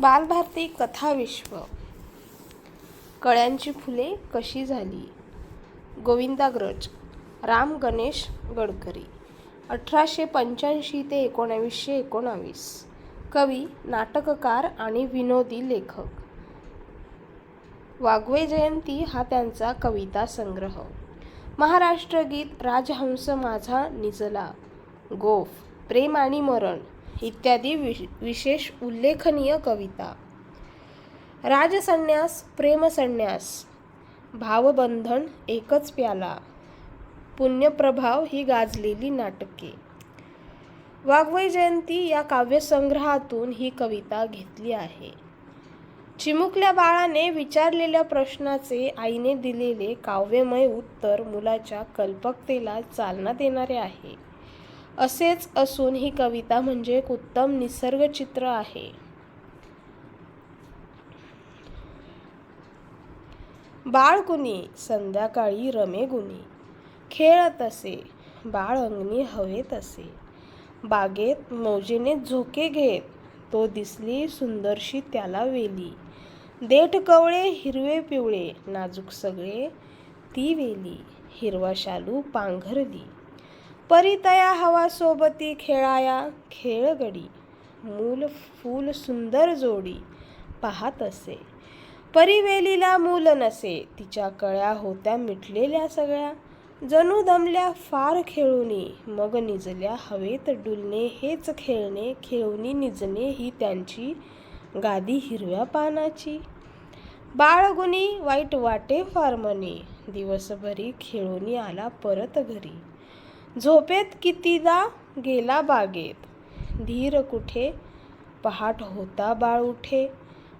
बालभारती कथाविश्व कळ्यांची फुले कशी झाली? गोविंदाग्रज राम गणेश गडकरी अठराशे पंच्याऐंशी ते एकोणावीसशे एकोणावीस. कवी नाटककार आणि विनोदी लेखक. वाघवे जयंती हा त्यांचा कविता संग्रह. महाराष्ट्र गीत राजहंस माझा निजला. गोफ प्रेम आणि मरण. इत्यादी विश विशेष उल्लेखनीय कविता. राजसन्यास प्रेमसन्यास भावबंधन एकच प्याला. पुण्यप्रभाव ही गाजलेली नाटके. वाघवय जयंती या काव्यसंग्रहातून ही कविता घेतली आहे. चिमुकल्या बाळाने विचारलेल्या प्रश्नाचे आईने दिलेले काव्यमय उत्तर मुलाच्या कल्पकतेला चालना देणारे आहे. असेच असून ही कविता म्हणजे एक उत्तम निसर्गचित्र आहे. बाळकुणी संध्याकाळी रमे गुणी खेळत असे बाळ अंगणी हवेत असे बागेत मौजेने झोके घेत तो दिसली सुंदरशी त्याला वेली. देठ कवळे हिरवे पिवळे नाजूक सगळे ती वेली. हिरवा शालू पांघरली. परितया हवा सोबती खेळाया खेळगडी मूल फूल सुंदर जोडी पाहत असे. परिवेलीला मूल नसे तिच्या कळ्या होत्या मिटलेल्या सगळ्या. जणू दमल्या फार खेळूनी मग निजल्या हवेत डुलणे हेच खेळणे खेळूनी निजणे ही त्यांची गादी हिरव्या पानाची. बाळगुणी वाईट वाटे फार मने दिवसभरी खेळूनी आला परत घरी. झोपेत कितीदा गेला बागेत? धीर कुठे? पहाट होता बाळ उठे.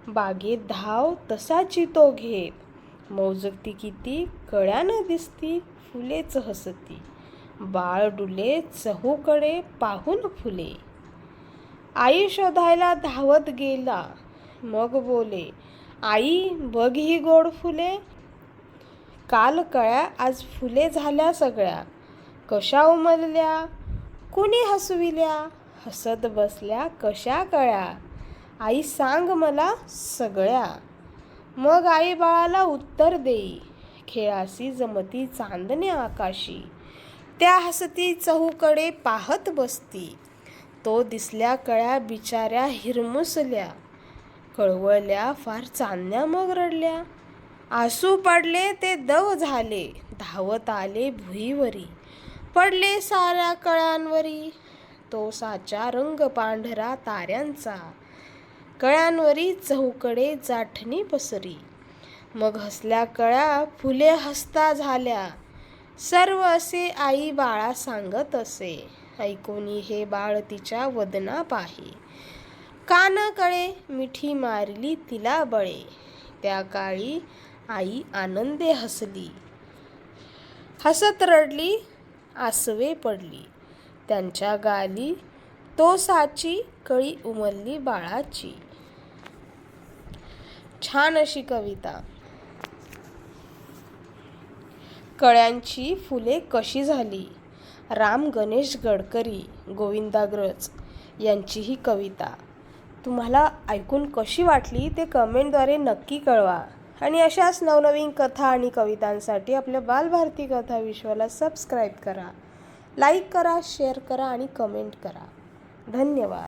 बागेत धाव तसाची तो घेत. मौजकती किती कळ्यानं दिसती फुलेच हसती. बाळ डुले चहूकडे पाहून फुले. आई शोधायला धावत गेला. मग बोले आई बघ ही गोड फुले. काल कळ्या आज फुले झाल्या सगळ्या कशा उमलल्या कुणी हसविल्या? हसत बसल्या कशा कळ्या? आई सांग मला सगळ्या. मग आई बाळाला उत्तर देई खेळासी जमती चांदणे आकाशी. त्या हसती चहूकडे पाहत बसती. तो दिसल्या कळ्या बिचाऱ्या हिरमुसल्या. कळवळल्या फार चांदण्या मग रडल्या. आसू पडले ते दव झाले. धावत आले भुईवरी. पडले साऱ्या कळ्यांवरी. तो साचा रंग पांढरा ताऱ्यांचा. कळ्यांवरी चहूकडे जाठणी पसरी. मग हसल्या कळ्या फुले हसता झाल्या. सर्व असे आई बाळा सांगत असे. ऐकोनी हे बाळ तिच्या वदना पाहे. कान कळे मिठी मारली तिला बळे. त्या काळी आई आनंदे हसली. हसत रडली आसवे पडली. त्यांच्या गाली तो साची कळी उमलली बाळाची. छान अशी कविता. कळ्यांची फुले कशी झाली? राम गणेश गडकरी गोविंदाग्रज यांची ही कविता. तुम्हाला ऐकून कशी वाटली ते कमेंटद्वारे नक्की कळवा. आणि अशाच नवनवीन कथा आणि कवितांसाठी आपल्या बालभारती कथा विश्वाला सबस्क्राईब करा. लाईक करा शेअर करा आणि कमेंट करा. धन्यवाद.